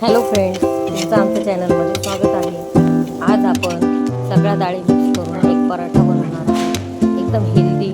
Hello friends तुमचं आमच्या चॅनलमध्ये स्वागत आहे. आज आपण सगळ्या डाळी मिक्स करून एक पराठा बनवणार आहोत. एकदम हेल्दी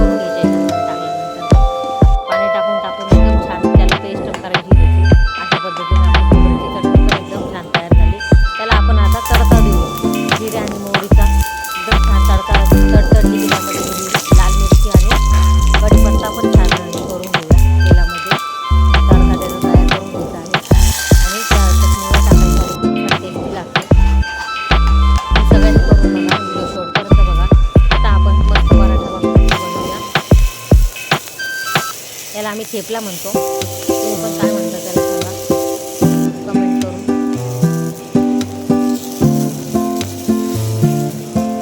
就是这个 त्याला आम्ही थेपला म्हणतो. तुम्ही पण काय म्हणता त्याला सांगा. कमेंट करून.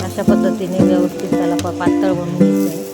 अशा पद्धतीने व्यवस्थित त्याला पातळ बनवून घ्यायचं